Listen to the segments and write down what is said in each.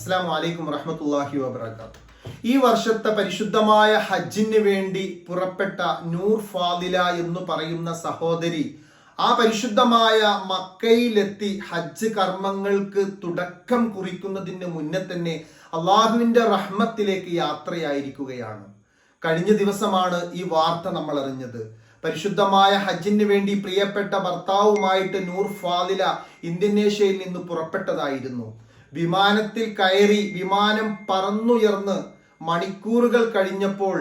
അസ്സാം വലൈക്കും വറഹമത്തല്ലാഹി വബർക്കാത്തു ഈ വർഷത്തെ പരിശുദ്ധമായ ഹജ്ജിന് വേണ്ടി പുറപ്പെട്ട നൂർ ഫാദില എന്ന് പറയുന്ന സഹോദരി ആ പരിശുദ്ധമായ മക്കയിലെത്തി ഹജ്ജ് കർമ്മങ്ങൾക്ക് തുടക്കം കുറിക്കുന്നതിന് മുന്നേ തന്നെ അള്ളാഹുവിന്റെ റഹ്മത്തിലേക്ക് യാത്രയായിരിക്കുകയാണ്. കഴിഞ്ഞ ദിവസമാണ് ഈ വാർത്ത നമ്മൾ അറിഞ്ഞത് പരിശുദ്ധമായ ഹജ്ജിന് വേണ്ടി പ്രിയപ്പെട്ട ഭർത്താവുമായിട്ട് നൂർ ഫാദില ഇന്തോനേഷ്യയിൽ നിന്ന് പുറപ്പെട്ടതായിരുന്നു. വിമാനത്തിൽ കയറി വിമാനം പറന്നുയർന്ന് മണിക്കൂറുകൾ കഴിഞ്ഞപ്പോൾ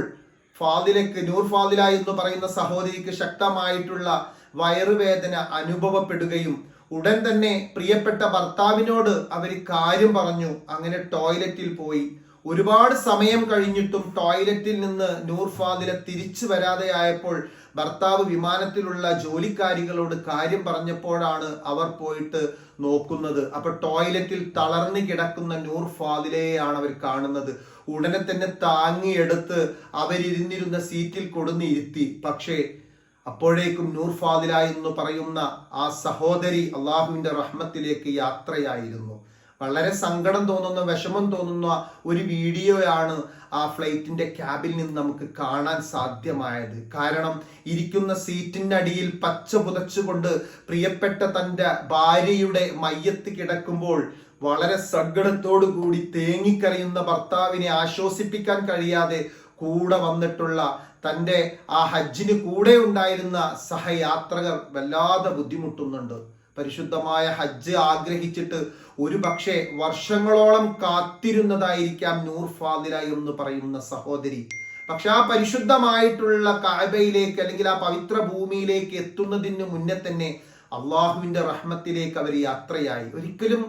ഫാദിലക്ക് നൂർ ഫാദില എന്ന് പറയുന്ന സഹോദരിക്ക് ശക്തമായിട്ടുള്ള വയറുവേദന അനുഭവപ്പെടുകയും ഉടൻ തന്നെ പ്രിയപ്പെട്ട ഭർത്താവിനോട് അവർ കാര്യം പറഞ്ഞു. അങ്ങനെ ടോയ്ലറ്റിൽ പോയി. ഒരുപാട് സമയം കഴിഞ്ഞിട്ടും ടോയ്ലറ്റിൽ നിന്ന് നൂർ ഫാദില തിരിച്ചു വരാതെ ആയപ്പോൾ ഭർത്താവ് വിമാനത്തിലുള്ള ജോലിക്കാരികളോട് കാര്യം പറഞ്ഞപ്പോഴാണ് അവർ പോയിട്ട് നോക്കുന്നത്. അപ്പൊ ടോയ്ലറ്റിൽ തളർന്നു കിടക്കുന്ന നൂർ ഫാദിലയെയാണ് അവർ കാണുന്നത്. ഉടനെ തന്നെ താങ്ങിയെടുത്ത് അവരിരുന്നിരുന്ന സീറ്റിൽ കൊടുന്ന് ഇരുത്തി. പക്ഷേ അപ്പോഴേക്കും നൂർ ഫാദില എന്ന് പറയുന്ന ആ സഹോദരി അള്ളാഹുവിന്റെ റഹ്മത്തിലേക്ക് യാത്രയായിരുന്നു. വളരെ സങ്കടം തോന്നുന്ന വിഷമം തോന്നുന്ന. ഒരു വീഡിയോയാണ് ആ ഫ്ലൈറ്റിന്റെ ക്യാബിൽ നിന്ന് നമുക്ക് കാണാൻ സാധ്യമായത്. കാരണം ഇരിക്കുന്ന സീറ്റിന്റെ അടിയിൽ പച്ച പുതച്ചുകൊണ്ട് പ്രിയപ്പെട്ട തന്റെ ഭാര്യയുടെ മയ്യത്ത് കിടക്കുമ്പോൾ വളരെ സങ്കടത്തോടു കൂടി തേങ്ങിക്കറിയുന്ന ഭർത്താവിനെ ആശ്വസിപ്പിക്കാൻ കഴിയാതെ കൂടെ വന്നിട്ടുള്ള തന്റെ ആ ഹജ്ജിന് കൂടെ ഉണ്ടായിരുന്ന സഹയാത്രകർ വല്ലാതെ ബുദ്ധിമുട്ടുന്നുണ്ട്. പരിശുദ്ധമായ ഹജ്ജ് ആഗ്രഹിച്ചിട്ട് ഒരു പക്ഷേ വർഷങ്ങളോളം കാത്തിരുന്നതായിരിക്കാം നൂർ ഫാദില എന്ന് പറയുന്ന സഹോദരി. പക്ഷെ ആ പരിശുദ്ധമായിട്ടുള്ള കാബയിലേക്ക് അല്ലെങ്കിൽ ആ പവിത്ര ഭൂമിയിലേക്ക് എത്തുന്നതിന് മുന്നേ തന്നെ അള്ളാഹുവിന്റെ റഹ്മത്തിലേക്ക് അവർ യാത്രയായി. ഒരിക്കലും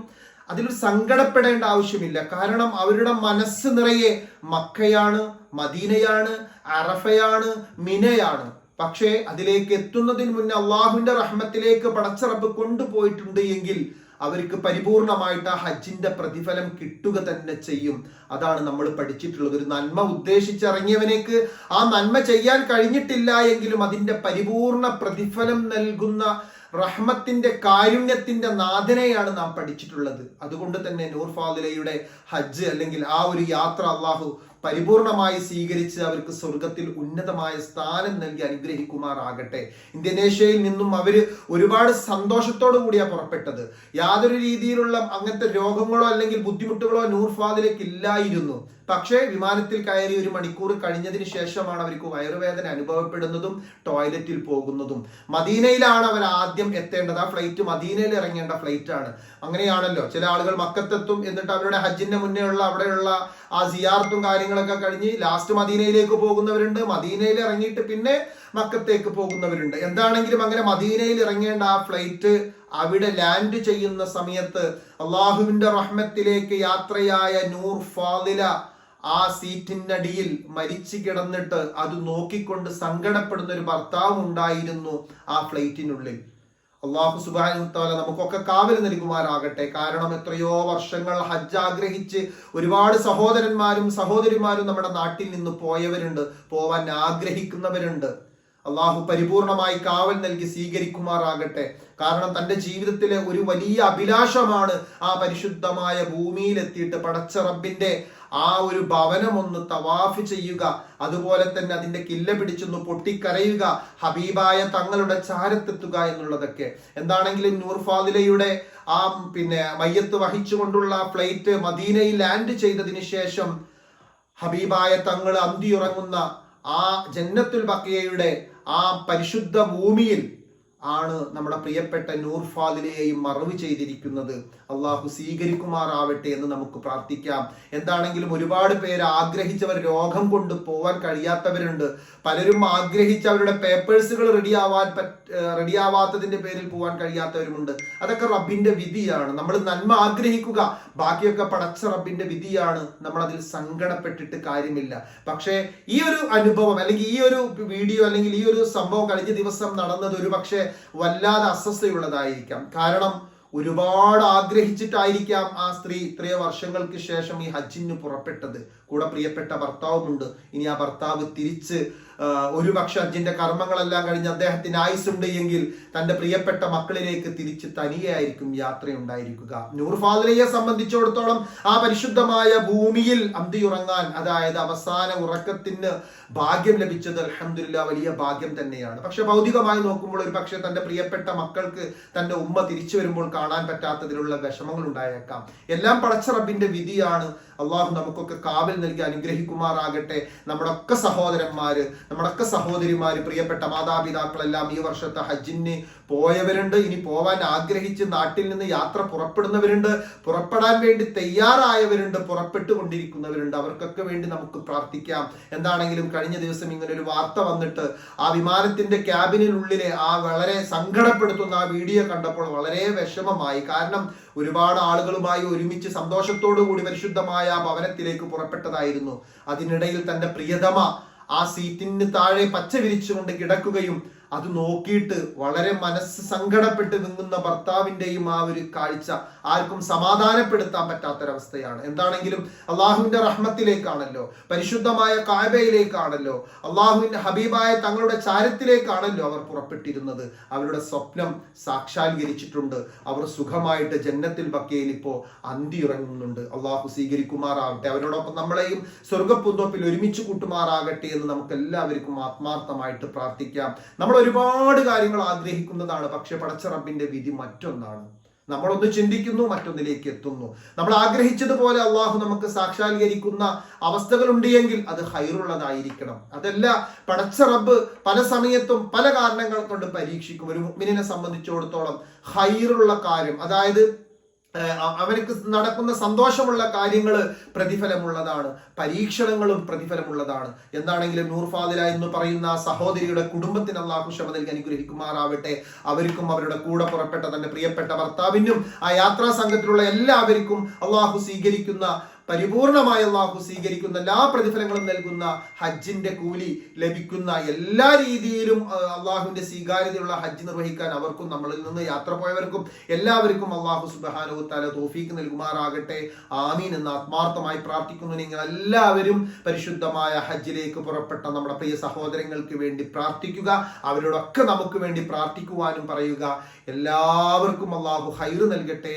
അതിലൊരു സങ്കടപ്പെടേണ്ട ആവശ്യമില്ല. കാരണം അവരുടെ മനസ്സ് നിറയെ മക്കയാണ് മദീനയാണ് അറഫയാണ് മിനയാണ്. പക്ഷേ അതിലേക്ക് എത്തുന്നതിന് മുന്നേ അള്ളാഹുവിന്റെ റഹ്മത്തിലേക്ക് പടച്ചറബ് കൊണ്ടുപോയിട്ടുണ്ട് എങ്കിൽ അവർക്ക് പരിപൂർണമായിട്ട് ആ ഹജ്ജിന്റെ പ്രതിഫലം കിട്ടുക തന്നെ ചെയ്യും. അതാണ് നമ്മൾ പഠിച്ചിട്ടുള്ളത്. ഒരു നന്മ ഉദ്ദേശിച്ചിറങ്ങിയവനേക്ക് ആ നന്മ ചെയ്യാൻ കഴിഞ്ഞിട്ടില്ല എങ്കിലും അതിന്റെ പരിപൂർണ പ്രതിഫലം നൽകുന്ന റഹ്മത്തിന്റെ കാരുണ്യത്തിന്റെ നാഥനെയാണ് നാം പഠിച്ചിട്ടുള്ളത്. അതുകൊണ്ട് തന്നെ നൂർഫാദിലയുടെ ഹജ്ജ് അല്ലെങ്കിൽ ആ ഒരു യാത്ര അള്ളാഹു പരിപൂർണമായി സ്വീകരിച്ച് അവർക്ക് സ്വർഗത്തിൽ ഉന്നതമായ സ്ഥാനം നൽകി അനുഗ്രഹിക്കുമാറാകട്ടെ. ഇന്തോനേഷ്യയിൽ നിന്നും അവർ ഒരുപാട് സന്തോഷത്തോടു കൂടിയാണ് പുറപ്പെട്ടത്. യാതൊരു രീതിയിലുള്ള അങ്ങനത്തെ രോഗങ്ങളോ അല്ലെങ്കിൽ ബുദ്ധിമുട്ടുകളോ നൂർഫാദിലേക്ക് ഇല്ലായിരുന്നു. പക്ഷേ വിമാനത്തിൽ കയറി ഒരു മണിക്കൂർ കഴിഞ്ഞതിന് ശേഷമാണ് അവർക്ക് വയറുവേദന അനുഭവപ്പെടുന്നതും ടോയ്ലറ്റിൽ പോകുന്നതും. മദീനയിലാണ് അവർ ആദ്യം എത്തേണ്ടത്. ആ ഫ്ലൈറ്റ് മദീനയിൽ ഇറങ്ങേണ്ട ഫ്ലൈറ്റ് ആണ്. അങ്ങനെയാണല്ലോ. ചില ആളുകൾ മക്കത്തെത്തും എന്നിട്ട് അവരുടെ ഹജ്ജിന്റെ മുന്നേ ഉള്ള അവിടെയുള്ള ആ സിയാർത്തും കാര്യങ്ങളൊക്കെ കഴിഞ്ഞ് ലാസ്റ്റ് മദീനയിലേക്ക് പോകുന്നവരുണ്ട്. മദീനയിൽ ഇറങ്ങിയിട്ട് പിന്നെ മക്കത്തേക്ക് പോകുന്നവരുണ്ട്. എന്താണെങ്കിലും അങ്ങനെ മദീനയിൽ ഇറങ്ങേണ്ട ആ ഫ്ലൈറ്റ് അവിടെ ലാൻഡ് ചെയ്യുന്ന സമയത്ത് അള്ളാഹുവിന്റെ റഹ്മത്തിലേക്ക് യാത്രയായ നൂർ ഫാദില ആ സീറ്റിനടിയിൽ മരിച്ചു കിടന്നിട്ട് അത് നോക്കിക്കൊണ്ട് സങ്കടപ്പെടുന്ന ഒരു ഭർത്താവ് ഉണ്ടായിരുന്നു ആ ഫ്ലൈറ്റിനുള്ളിൽ. അള്ളാഹു സുബാനുത്താല നമുക്കൊക്കെ കാവൽ നൽകുമാറാകട്ടെ. കാരണം എത്രയോ വർഷങ്ങൾ ഹജ്ജ് ആഗ്രഹിച്ച് ഒരുപാട് സഹോദരന്മാരും സഹോദരിമാരും നമ്മുടെ നാട്ടിൽ നിന്ന് പോയവരുണ്ട്. പോവാൻ ആഗ്രഹിക്കുന്നവരുണ്ട്. അള്ളാഹു പരിപൂർണമായി കാവൽ നൽകി സ്വീകരിക്കുമാറാകട്ടെ. കാരണം തന്റെ ജീവിതത്തിലെ ഒരു വലിയ അഭിലാഷമാണ് ആ പരിശുദ്ധമായ ഭൂമിയിലെത്തിയിട്ട് പടച്ച റബ്ബിന്റെ ആ ഒരു ഭവനം ഒന്ന് തവാഫ് ചെയ്യുക. അതുപോലെ തന്നെ അതിന്റെ കില്ല പിടിച്ചൊന്ന് പൊട്ടിക്കരയുക. ഹബീബായ തങ്ങളുടെ ചാരത്തെത്തുക എന്നുള്ളതൊക്കെ. എന്താണെങ്കിലും നൂർ ഫാദിലയുടെ ആ പിന്നെ മയ്യത്ത് വഹിച്ചുകൊണ്ടുള്ള ഫ്ലൈറ്റ് മദീനയിൽ ലാൻഡ് ചെയ്തതിന് ശേഷം ഹബീബായ തങ്ങൾ അന്തിയുറങ്ങുന്ന ആ ജന്നത്തുൽ ബക്കിയയുടെ ആ പരിശുദ്ധ ഭൂമിയിൽ ആണ് നമ്മുടെ പ്രിയപ്പെട്ട നൂർ ഫാദിലെയും മറവ് ചെയ്തിരിക്കുന്നത്. അള്ളാഹു സ്വീകരിക്കുമാറാവട്ടെ എന്ന് നമുക്ക് പ്രാർത്ഥിക്കാം. എന്താണെങ്കിലും ഒരുപാട് പേര് ആഗ്രഹിച്ചവർ രോഗം കൊണ്ട് പോവാൻ കഴിയാത്തവരുണ്ട്. പലരും ആഗ്രഹിച്ചവരുടെ അവരുടെ പേപ്പേഴ്സുകൾ റെഡിയാവാൻ റെഡിയാവാത്തതിന്റെ പേരിൽ പോവാൻ കഴിയാത്തവരുമുണ്ട്. അതൊക്കെ റബ്ബിന്റെ വിധിയാണ്. നമ്മൾ നന്മ ആഗ്രഹിക്കുക. ബാക്കിയൊക്കെ പടച്ച റബ്ബിന്റെ വിധിയാണ്. നമ്മൾ അതിൽ സങ്കടപ്പെട്ടിട്ട് കാര്യമില്ല. പക്ഷേ ഈ ഒരു അനുഭവം അല്ലെങ്കിൽ ഈ ഒരു വീഡിയോ അല്ലെങ്കിൽ ഈ ഒരു സംഭവം കഴിഞ്ഞ ദിവസം നടന്നത് ഒരു പക്ഷേ വല്ലാതെ അസ്വസ്ഥയുള്ളതായിരിക്കാം കാരണം ഒരുപാട് ആഗ്രഹിച്ചിട്ടായിരിക്കാം ആ സ്ത്രീ ഇത്രയോ വർഷങ്ങൾക്ക് ശേഷം ഈ ഹജ്ജിന് പുറപ്പെട്ടത്. കൂടെ പ്രിയപ്പെട്ട ഭർത്താവുമുണ്ട്. ഇനി ആ ഭർത്താവ് തിരിച്ച് ആ, ഒരു പക്ഷെ ഹജ്ജിന്റെ കർമ്മങ്ങളെല്ലാം കഴിഞ്ഞ് അദ്ദേഹത്തിന് ആയുസുണ്ട് എങ്കിൽ തന്റെ പ്രിയപ്പെട്ട മക്കളിലേക്ക് തിരിച്ച് തനിയായിരിക്കും യാത്രയുണ്ടായിരിക്കുക. നൂർ ഫാദിലയെ സംബന്ധിച്ചിടത്തോളം ആ പരിശുദ്ധമായ ഭൂമിയിൽ അന്തിയുറങ്ങാൻ അതായത് അവസാന ഉറക്കത്തിന് ഭാഗ്യം ലഭിച്ചത് അലഹമില്ല വലിയ ഭാഗ്യം തന്നെയാണ്. പക്ഷെ ഭൗതികമായി നോക്കുമ്പോൾ ഒരു തന്റെ പ്രിയപ്പെട്ട മക്കൾക്ക് തന്റെ ഉമ്മ തിരിച്ചു വരുമ്പോൾ കാണാൻ പറ്റാത്തതിലുള്ള വിഷമങ്ങൾ ഉണ്ടായേക്കാം. എല്ലാം പടച്ച റബ്ബിന്റെ വിധിയാണ്. അള്ളാഹു നമുക്കൊക്കെ കാവൽ നൽകി അനുഗ്രഹിക്കുമാറാകട്ടെ. നമ്മുടെ ഒക്കെ സഹോദരന്മാര് നമ്മുടെ സഹോദരിമാർ പ്രിയപ്പെട്ട മാതാപിതാക്കളെല്ലാം ഈ വർഷത്തെ ഹജ്ജിന് പോയവരുണ്ട്. ഇനി പോവാൻ ആഗ്രഹിച്ച് നാട്ടിൽ നിന്ന് യാത്ര പുറപ്പെടുന്നവരുണ്ട്. പുറപ്പെടാൻ വേണ്ടി തയ്യാറായവരുണ്ട്. പുറപ്പെട്ടു കൊണ്ടിരിക്കുന്നവരുണ്ട് അവർക്കൊക്കെ വേണ്ടി നമുക്ക് പ്രാർത്ഥിക്കാം. എന്താണെങ്കിലും കഴിഞ്ഞ ദിവസം ഇങ്ങനെ ഒരു വാർത്ത വന്നിട്ട് ആ വിമാനത്തിന്റെ ക്യാബിനുള്ളിലെ ആ വളരെ സങ്കടപ്പെടുത്തുന്ന ആ വീഡിയോ കണ്ടപ്പോൾ വളരെ വിഷമമായി. കാരണം ഒരുപാട് ആളുകളുമായി ഒരുമിച്ച് സന്തോഷത്തോടു കൂടി പരിശുദ്ധമായ ഭവനത്തിലേക്ക് പുറപ്പെട്ടതായിരുന്നു. അതിനിടയിൽ തന്റെ പ്രിയതമ ആ സീറ്റിന് താഴെ പച്ച വിരിച്ചുകൊണ്ട് കിടക്കുകയും അത് നോക്കിയിട്ട് വളരെ മനസ്സ് സങ്കടപ്പെട്ട് നിങ്ങുന്ന ഭർത്താവിന്റെയും ആ ഒരു കാഴ്ച ആർക്കും സമാധാനപ്പെടുത്താൻ പറ്റാത്തൊരവസ്ഥയാണ്. എന്താണെങ്കിലും അള്ളാഹുവിന്റെ റഹ്മത്തിലേക്കാണല്ലോ പരിശുദ്ധമായ കായബയിലേക്കാണല്ലോ അള്ളാഹുവിന്റെ ഹബീബായ തങ്ങളുടെ ചാരത്തിലേക്കാണല്ലോ അവർ പുറപ്പെട്ടിരുന്നത്. അവരുടെ സ്വപ്നം സാക്ഷാത്കരിച്ചിട്ടുണ്ട്. അവർ സുഖമായിട്ട് ജന്നത്തിൽ ബക്കയിൽ ഇപ്പോൾ അന്തി ഇറങ്ങുന്നുണ്ട് അള്ളാഹു സ്വീകരിക്കുമാറാകട്ടെ. അവരോടൊപ്പം നമ്മളെയും സ്വർഗപ്പുന്തോപ്പിൽ ഒരുമിച്ച് കൂട്ടുമാറാകട്ടെ എന്ന് നമുക്ക് എല്ലാവർക്കും ആത്മാർത്ഥമായിട്ട് പ്രാർത്ഥിക്കാം. നമ്മൾ ഒരുപാട് കാര്യങ്ങൾ ആഗ്രഹിക്കുന്നതാണ്. പക്ഷെ പടച്ച റബ്ബിന്റെ വിധി മറ്റൊന്നാണ്. നമ്മളൊന്ന് ചിന്തിക്കുന്നു മറ്റൊന്നിലേക്ക് എത്തുന്നു. നമ്മൾ ആഗ്രഹിച്ചതുപോലെ അള്ളാഹു നമുക്ക് സാക്ഷാത്കരിക്കുന്ന അവസ്ഥകളുണ്ട് എങ്കിൽ അത് ഹൈറുള്ളതായിരിക്കണം. അതല്ല പടച്ച റബ്ബ് പല സമയത്തും പല കാരണങ്ങൾ കൊണ്ട് പരീക്ഷിക്കും. ഒരു മുഗ്മിനെ സംബന്ധിച്ചിടത്തോളം ഹൈറുള്ള കാര്യം അതായത് അവർക്ക് നടക്കുന്ന സന്തോഷമുള്ള കാര്യങ്ങൾ പ്രതിഫലമുള്ളതാണ്. പരീക്ഷണങ്ങളും പ്രതിഫലമുള്ളതാണ്. എന്താണെങ്കിലും നൂർഫാദില എന്ന് പറയുന്ന ആ സഹോദരിയുടെ കുടുംബത്തിന് അള്ളാഹു ക്ഷമ അനുഗ്രഹിക്കുമാറാവട്ടെ. അവർക്കും അവരുടെ കൂടെ പുറപ്പെട്ട തന്റെ പ്രിയപ്പെട്ട ഭർത്താവിനും ആ യാത്രാ സംഘത്തിലുള്ള എല്ലാവർക്കും അള്ളാഹു സ്വീകരിക്കുന്ന പരിപൂർണമായ അള്ളാഹു സ്വീകരിക്കുന്ന എല്ലാ പ്രതിഫലങ്ങളും നൽകുന്ന ഹജ്ജിന്റെ കൂലി ലഭിക്കുന്ന എല്ലാ രീതിയിലും അള്ളാഹുവിന്റെ സ്വീകാര്യതയുള്ള ഹജ്ജ് നിർവഹിക്കാൻ അവർക്കും നമ്മളിൽ നിന്ന് യാത്ര പോയവർക്കും എല്ലാവർക്കും അള്ളാഹു സുബാനുത്താല തോഫീക്ക് നൽകുമാറാകട്ടെ. ആമീൻ എന്ന് ആത്മാർത്ഥമായി പ്രാർത്ഥിക്കുന്നു. നിങ്ങൾ എല്ലാവരും പരിശുദ്ധമായ ഹജ്ജിലേക്ക് പുറപ്പെട്ട നമ്മുടെ പ്രിയ സഹോദരങ്ങൾക്ക് വേണ്ടി പ്രാർത്ഥിക്കുക. അവരോടൊക്കെ നമുക്ക് വേണ്ടി പ്രാർത്ഥിക്കുവാനും പറയുക. എല്ലാവർക്കും അള്ളാഹു ഹൈറ് നൽകട്ടെ.